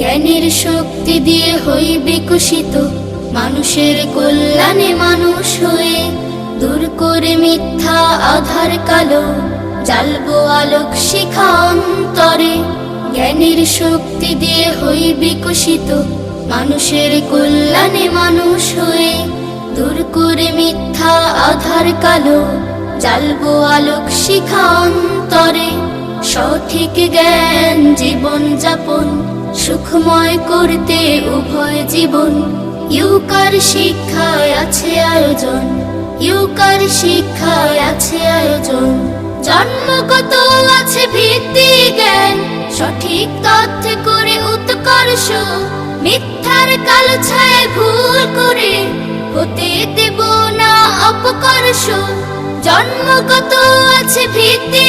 জ্ঞানের শক্তি দিয়ে হই বিকশিত মানুষের কল্যাণে মানুষ হয়ে দূর করে মিথ্যা আধার কালো। জ্বালবো আলোক শিখা অন্তরে। জ্ঞানের শক্তি দিয়ে হই বিকশিত মানুষের কল্যাণে মানুষ হয়ে দূর করে মিথ্যা আধার কালো। জ্বালবো আলোক শিখা অন্তরে। সঠিক জ্ঞান জীবন যাপন, সুখময় করতে উভয় জীবন। ইউকার শিক্ষায় আছে আয়োজন, ইউকার শিক্ষায় আছে আয়োজন। জন্মগত আছে ভিত্তি জ্ঞান, সঠিক তথ্য করে উৎকর্ষ। মিথ্যার কালো ছায় ভুল করে হতে দেব না অপকর্ষ। জন্মগত আছে ভিত্তি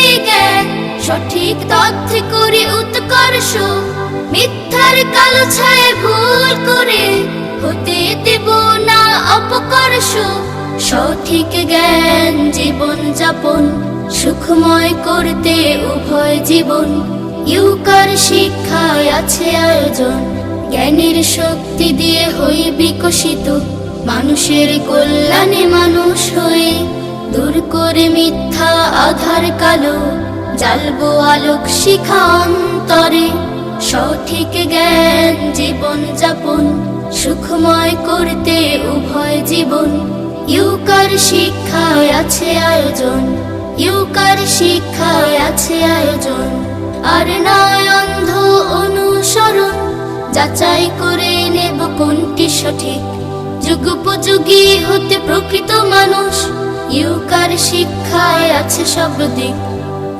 সঠিক তথ্য করে উৎকর্ষ। মিথ্যার কালো ছায় ভুল করে হতে দেব না অপকর্ষ। সঠিক জ্ঞান জীবন যাপন, সুখময় করতে উভয় জীবন। ইউকার শিক্ষায় আছে আয়োজন, জ্ঞানের শক্তি দিয়ে হই বিকশিত। মানুষের কল্যাণে মানুষ হয়ে দূর করে মিথ্যা আধার কালো। জ্বালবো আলোক শিখা অন্তরে সঠিক জ্ঞান জীবন যাপন, সুখময় করতে উভয় জীবন। ইউকার শিক্ষায় আছে আয়োজন, ইউকার শিক্ষায় আছে আয়োজন। আর নয় অন্ধ অনুসরণ, যাচাই করে নেব কোনটি সঠিক। যুগোপযোগী হতে প্রকৃত মানুষ, ইউকার শিক্ষায় আছে সব দিক।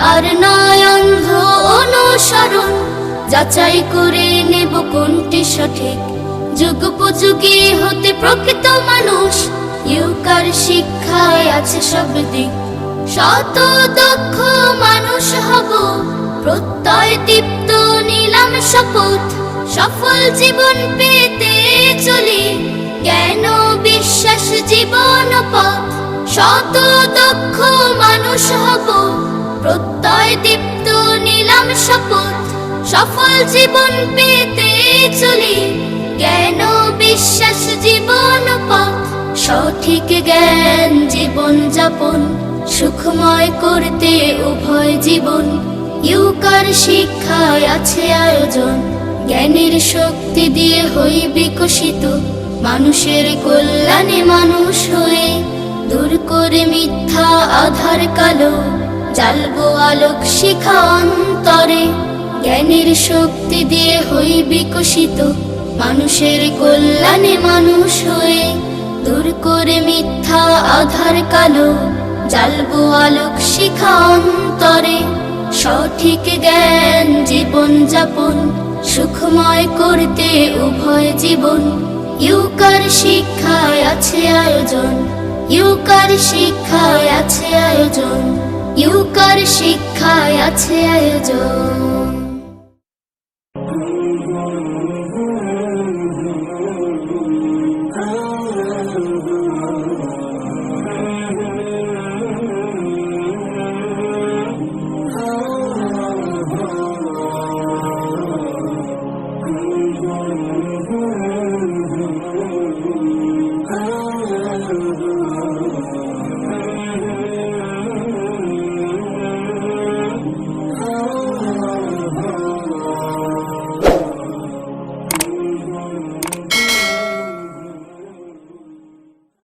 আর নয় অন্ধ অনুসরণ, যাচাই করে নেব কোনটি সঠিক। যুগোপযোগী হতে প্রকৃত মানুষ, ইউকার শিক্ষায় আছে সব দিক। শত দক্ষ মানুষ হব, প্রত্যয় দীপ্ত নিলাম শপথ। সফল জীবন পেতে চলি, জ্ঞান বিশ্বাস জীবন পথ। শত দক্ষ মানুষ হব প্রত্যয় দীপ্ত নিলাম শপথ, সফল জীবন পেতে চলি। জ্ঞান বিশ্বাস জীবন পথ, সঠিক জ্ঞান জীবন যাপন, সুখময় করতে উভয় জীবন। ইউকার শিক্ষায় আছে আয়োজন, জ্ঞানের শক্তি দিয়ে হই বিকশিত। মানুষের কল্যাণে মানুষ হয়ে, দূর করে মিথ্যা আধার কালো। জ্বালবো আলোক শিখা অন্তরে, জ্ঞানের শক্তি দিয়ে হই বিকশিত। মানুষের কল্যাণে মানুষ হয়ে দূর করে মিথ্যা আধার কালো। জ্বালবো আলোক শিখা অন্তরে, সঠিক জ্ঞান জীবন যাপন, সুখময় করতে উভয় জীবন। ইউকার শিক্ষায় আছে আয়োজন, ইউকার শিক্ষায় আছে আয়োজন। ইউকার শিক্ষায় আছে আয়োজন।